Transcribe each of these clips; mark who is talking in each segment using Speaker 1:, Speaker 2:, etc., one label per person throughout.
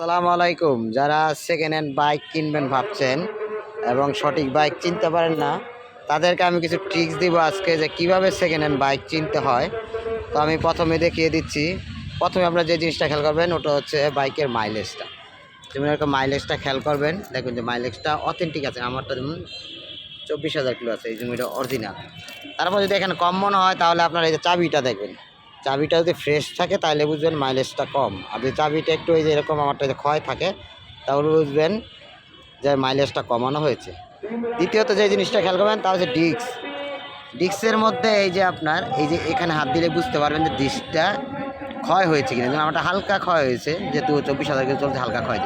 Speaker 1: আসসালামু আলাইকুম। যারা সেকেন্ড হ্যান্ড বাইক কিনবেন ভাবছেন এবং সঠিক বাইক চিনতে পারেন না, তাদেরকে আমি কিছু ট্রিক্স দিব আজকে যে কীভাবে সেকেন্ড হ্যান্ড বাইক চিনতে হয়। তো আমি প্রথমে দেখিয়ে দিচ্ছি। প্রথমে আপনারা যে জিনিসটা খেয়াল করবেন, ওটা হচ্ছে বাইকের মাইলেজটা যেমন এরকম মাইলেজটা খেয়াল করবেন। দেখবেন যে মাইলেজটা অথেন্টিক আছে। আমারটা যেমন চব্বিশ হাজার কিলো আছে, এই জন্য এটা অরিজিনাল তারপর যদি এখানে কম মনে হয়, তাহলে আপনারা এই যে চাবিটা দেখবেন। চাবিটা যদি ফ্রেশ থাকে, তাহলে বুঝবেন মাইলেজটা কম। আর যদি চাবিটা একটু ওই যে এরকম আমারটা যে ক্ষয় থাকে, তাহলে বুঝবেন যে মাইলেজটা কমানো হয়েছে। দ্বিতীয়ত যে জিনিসটা খেয়াল করবেন, তা হচ্ছে ডিস্ক ডিস্কের মধ্যে এই যে আপনার, এই যে এখানে হাত দিলে বুঝতে পারবেন যে ডিস্কটা ক্ষয় হয়েছে কিনা। যেমন আমারটা হালকা ক্ষয় হয়েছে, যেহেতু চব্বিশ হাজার কিলো চলছে, হালকা ক্ষয়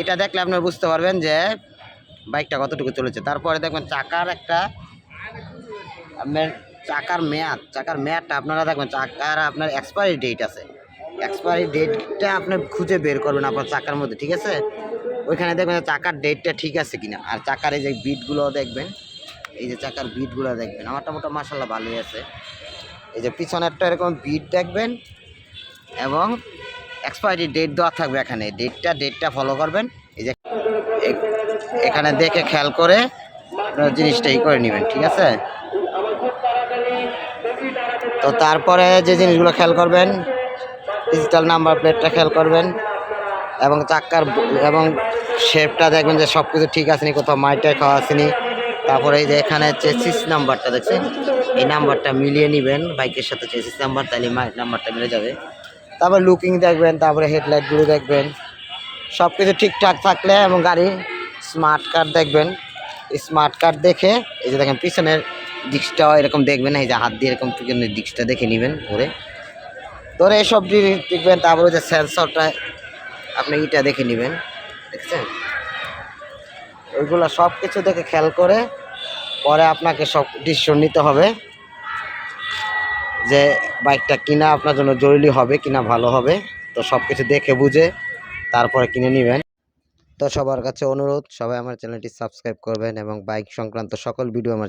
Speaker 1: এটা দেখলে আপনার বুঝতে পারবেন যে বাইকটা কতটুকু চলেছে। তারপরে দেখবেন চাকার একটা আপনার চাকার মেয়াদ, চাকার মেয়াদটা আপনারা দেখবেন, চাকার আপনার এক্সপায়ারি ডেট আছে। এক্সপায়ারি ডেটটা আপনি খুঁজে বের করবেন আপনার চাকার মধ্যে, ঠিক আছে? ওইখানে দেখবেন চাকার ডেটটা ঠিক আছে কিনা। আর চাকার এই যে বিটগুলো দেখবেন, এই যে চাকার বিটগুলো দেখবেন আমারটা মোটা মাসাল্লাহ ভালোই আছে। এই যে পিছনেরটা এরকম বিট দেখবেন, এবং এক্সপায়ারি ডেট দেওয়া থাকবে এখানে। ডেটটা ডেটটা ফলো করবেন। এই যে এখানে দেখে খেয়াল করে জিনিসটা ই করে নেবেন, ঠিক আছে? তো তারপরে যে জিনিসগুলো খেয়াল করবেন ডিজিটাল নাম্বার প্লেটটা খেয়াল করবেন এবং চাক্কার এবং শেপটা দেখবেন যে সব কিছু ঠিক আছে নি, কোথাও মাইটার খাওয়া আসেনি তারপরে এই যে এখানে চেসিস নাম্বারটা দেখছেন? এই নাম্বারটা মিলিয়ে নেবেন, বাইকের সাথে চেসিস নাম্বার তাহলে মাইট নাম্বারটা মিলে যাবে। তারপর লুকিং দেখবেন, তারপরে হেডলাইটগুলো দেখবেন। সব কিছু ঠিকঠাক থাকলে এবং গাড়ি স্মার্ট কার্ড দেখবেন। স্মার্ট কার্ড দেখে, এই যে দেখেন পিছনের দিকটাও এরকম দেখবেন, এই যে হাত দিয়ে এরকম দিকটা দেখে নেবেন ধরে ধরে এসব দেখবেন, তারপরে যে সেন্সরটা আপনি ইটা দেখে নেবেন, দেখছেন? ওইগুলো সব কিছু দেখে খেয়াল করে, পরে আপনাকে সব ডিসিশন নিতে হবে যে বাইকটা কিনা আপনার জন্য জরুরি হবে, কিনা ভালো হবে। তো সব কিছু দেখে বুঝে তারপরে কিনে নেবেন। তো সবার কাছে অনুরোধ, সবাই আমার চ্যানেলটি সাবস্ক্রাইব করবেন এবং বাইক সংক্রান্ত সকল ভিডিও আমার